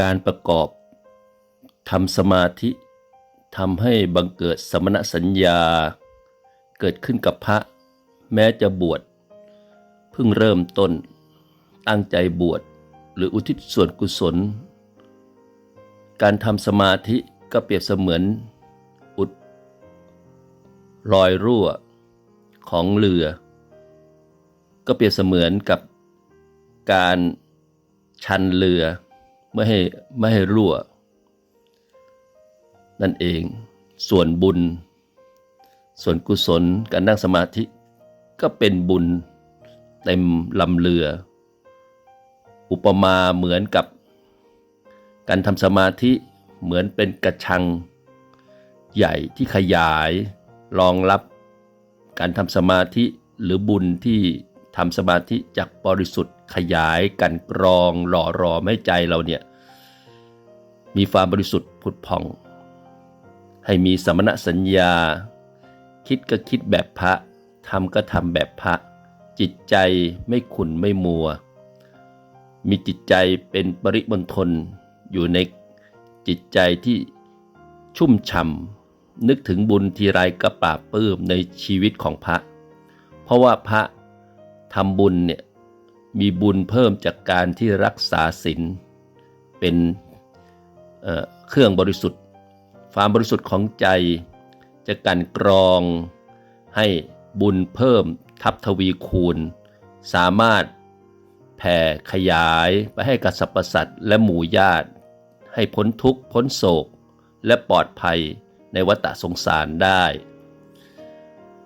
การประกอบทำสมาธิทำให้บังเกิดสมณสัญญา เกิดขึ้นกับพระ แม้จะบวชเพิ่งเริ่มต้น ตั้งใจบวชหรืออุทิศส่วนกุศล การทำสมาธิก็เปรียบเสมือนอุด รอยรั่วของเรือ ก็เปรียบเสมือนกับการชันเรือ ไม่ให้ไม่ให้รั่ว นั่นเอง ส่วนบุญ ส่วนกุศลการนั่งสมาธิ ก็เป็นบุญเต็มลำเรือ อุปมาเหมือนกับ การทำสมาธิเหมือนเป็นกระชัง ใหญ่ที่ขยายรองรับการทำสมาธิหรือบุญที่ ทำสมาธิจากบริสุทธิ์ขยายกันกรองหล่อรอไม่ใจเราเนี่ยมีความบริสุทธิ์ผุดผ่อง ให้มีสมณสัญญา คิดก็คิดแบบพระทำก็ทำแบบพระ จิตใจไม่ขุนไม่มัว มีจิตใจเป็นปริมณฑลอยู่ในจิตใจที่ชุ่มฉ่ำนึกถึงบุญทีไรก็ปราบปลื้มในชีวิตของพระ เพราะว่าพระ ทำบุญเนี่ยมีบุญเพิ่มจากการที่รักษาศีลเป็นเเครื่องบริสุทธิ์ ความบริสุทธิ์ของใจ จะกันกรองให้บุญเพิ่มทับทวีคูณ สามารถแผ่ขยายไปให้กับสรรพสัตว์และหมู่ญาติ ให้พ้นทุกข์พ้นโศก และปลอดภัยในวัฏสงสารได้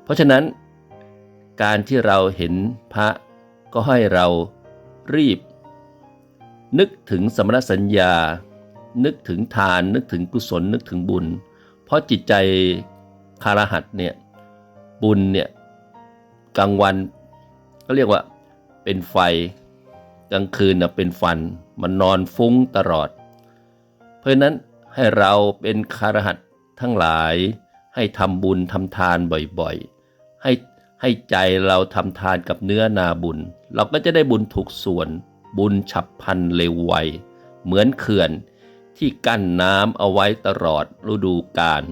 เพราะฉะนั้น การที่เราเห็นพระก็ให้เรารีบ นึกถึงสมณสัญญา นึกถึงทาน นึกถึงกุศล นึกถึงบุญ เพราะจิตใจคารหัสเนี่ยบุญเนี่ยกลางวันก็เรียกว่าเป็นไฟกลางคืนน่ะเป็นฟัน มันนอนฟุ้งตลอด เพราะฉะนั้นให้เราเป็นคารหัสทั้งหลาย ให้ทำบุญทำทานบ่อยๆ ให้ ให้ใจเราทำทานกับเนื้อนาบุญ เราก็จะได้บุญถูกส่วน บุญฉับพันเร็วไว เหมือนเขื่อนที่กั้นน้ำเอาไว้ตลอดฤดูกาล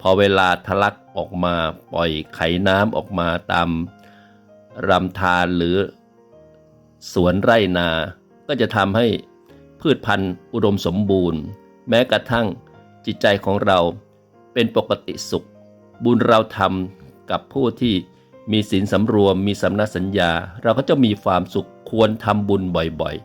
พอเวลาทะลักออกมาปล่อยไขน้ำออกมาตามรำธารหรือสวนไร่นา ก็จะทำให้พืชพันธุ์อุดมสมบูรณ์ แม้กระทั่งจิตใจของเราเป็นปกติสุข บุญเราทำกับผู้ที่ มีศีลสำรวม มีสำนักสัญญา เราก็จะมีความสุขควรทำบุญบ่อย